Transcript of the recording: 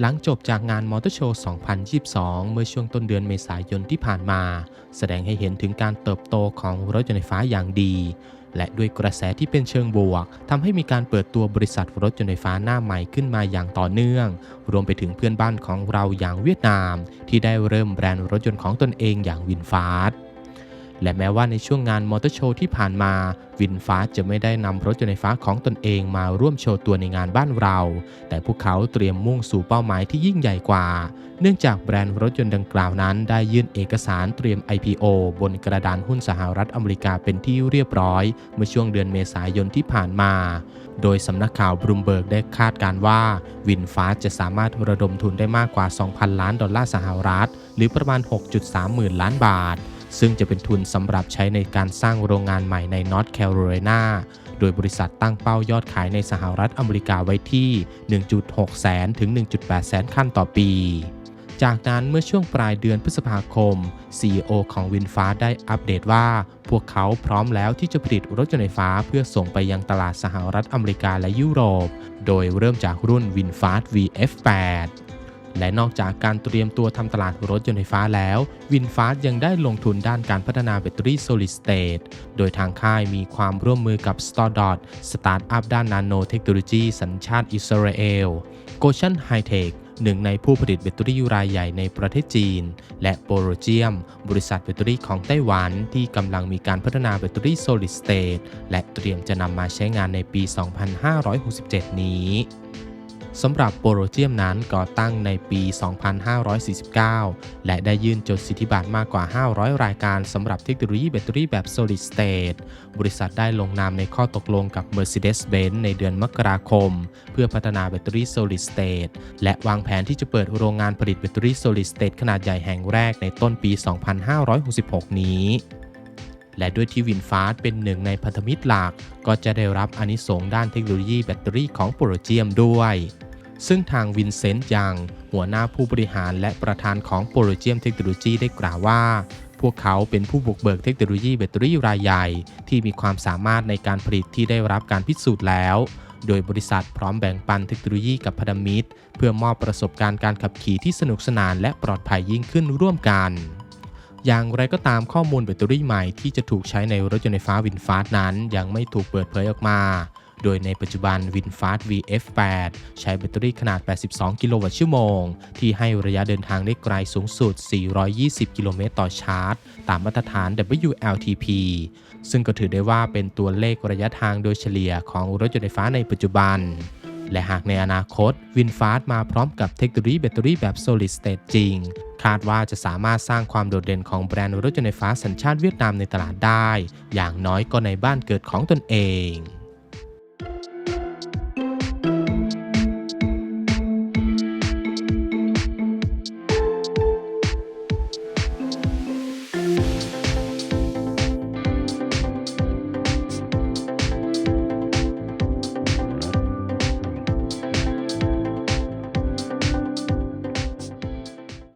หลังจบจากงานมอเตอร์โชว์ 2022 เมื่อช่วงต้นเดือนเมษายนที่ผ่านมา แสดงให้เห็นถึงการเติบโตของรถยนต์ไฟฟ้าอย่างดี และด้วยกระแสที่เป็นเชิงบวกทำให้มีการเปิดตัวบริษัทรถยนต์ไฟฟ้าหน้าใหม่ขึ้นมาอย่างต่อเนื่อง รวมไปถึงเพื่อนบ้านของเราอย่างเวียดนาม ที่ได้เริ่มแบรนด์รถยนต์ของตนเองอย่างวินฟาส และแม้ว่าในช่วงงานมอเตอร์โชว์ที่ผ่านมา วินฟ้าจะไม่ได้นำรถยนต์ไฟฟ้าของตนเองมาร่วมโชว์ตัวในงานบ้านเรา แต่พวกเขาเตรียมมุ่งสู่เป้าหมายที่ยิ่งใหญ่กว่า เนื่องจากแบรนด์รถยนต์ดังกล่าวนั้น ได้ยื่นเอกสารเตรียม IPO บนกระดานหุ้นสหรัฐอเมริกาเป็นที่เรียบร้อย เมื่อช่วงเดือนเมษายนที่ผ่านมา โดยสำนักข่าวบรูมเบิร์กได้คาดการว่า วินฟ้าจะสามารถระดมทุนได้มากกว่า 2,000 ล้านดอลลาร์สหรัฐ หรือประมาณ 6.3หมื่นล้านบาท ซึ่งจะเป็นทุนสำหรับใช้ในการสร้างโรงงานใหม่ในนอร์ทแคโรไลนาโดยบริษัทตั้งเป้ายอดขายในสหรัฐอเมริกาไว้ที่ 1.6 แสนถึง 1.8 แสนคันต่อปี จากนั้นเมื่อช่วงปลายเดือนพฤษภาคม CEO ของวินฟ้าได้อัปเดตว่า พวกเขาพร้อมแล้วที่จะผลิตรถยนต์ไฟฟ้าเพื่อส่งไปยังตลาดสหรัฐอเมริกาและยุโรป โดยเริ่มจากรุ่นวินฟาส VF8 และนอกจากการเตรียมตัวทำตลาดรถยนต์ไฟฟ้าแล้ววินฟาสยังได้ลงทุนด้านการพัฒนาแบตเตอรี่ Solid State โดยทางค่ายมีความร่วมมือกับ Stardot สตาร์ทอัพด้านนาโนเทคโนโลยีสัญชาติอิสราเอล Goshen High-Tech หนึ่งในผู้ผลิตแบตเตอรี่รายใหญ่ในประเทศจีน และโปโรเจียม บริษัทแบตเตอรี่ของไต้หวันที่กำลังมีการพัฒนาแบตเตอรี่ Solid State และเตรียมจะนำมาใช้งานในปี 2567 นี้ สำหรับโปรเจียมนั้นก่อตั้งในปี 2549 และได้ยื่นจดสิทธิบัตรมากกว่า 500 รายการสำหรับเทคโนโลยีแบตเตอรี่แบบ Solid State บริษัทได้ลงนามในข้อตกลงกับ Mercedes-Benz ในเดือนมกราคม เพื่อพัฒนาแบตเตอรี่ Solid State และวางแผนที่จะเปิดโรงงานผลิตแบตเตอรี่ Solid State ขนาดใหญ่แห่งแรกในต้นปี 2566 นี้และด้วยที่วินฟาสเป็นหนึ่งในพันธมิตรหลัก ก็จะได้รับอนิสงด้านเทคโนโลยีแบตเตอรี่ของโปรเจียมด้วย ซึ่งทางวินเซนต์ยังหัวหน้าผู้บริหารและประธานของโปรเจียมเทคโนโลยีได้กล่าวว่า พวกเขาเป็นผู้บุกเบิกเทคโนโลยีแบตเตอรี่รายใหญ่ ที่มีความสามารถในการผลิตที่ได้รับการพิสูจน์แล้ว โดยบริษัทพร้อมแบ่งปันเทคโนโลยีกับพันธมิตร เพื่อมอบประสบการณ์การขับขี่ที่สนุกสนานและปลอดภัยยิ่งขึ้นร่วมกันอย่างไรก็ตามข้อมูลแบตเตอรี่ใหม่ที่จะถูกใช้ในรถยนต์ไฟฟ้าวินฟาสนั้น ยังไม่ถูกเปิดเผยออกมา โดยในปัจจุบันวินฟาส VF8 ใช้แบตเตอรี่ขนาด 82 กิโลวัตต์ชั่วโมง ที่ให้ระยะเดินทางได้ไกลสูงสุด 420 กิโลเมตรต่อชาร์จ ตามมาตรฐาน WLTP ซึ่งก็ถือได้ว่าเป็นตัวเลขระยะทางโดยเฉลี่ยของรถยนต์ไฟฟ้าในปัจจุบันและหากในอนาคตวินฟาสมาพร้อมกับเทคโนโลยีแบตเตอรี่แบบ solid state จริง คาดว่าจะสามารถสร้างความโดดเด่นของแบรนด์รถยนต์ไฟฟ้าสัญชาติเวียดนามในตลาดได้ อย่างน้อยก็ในบ้านเกิดของตนเอง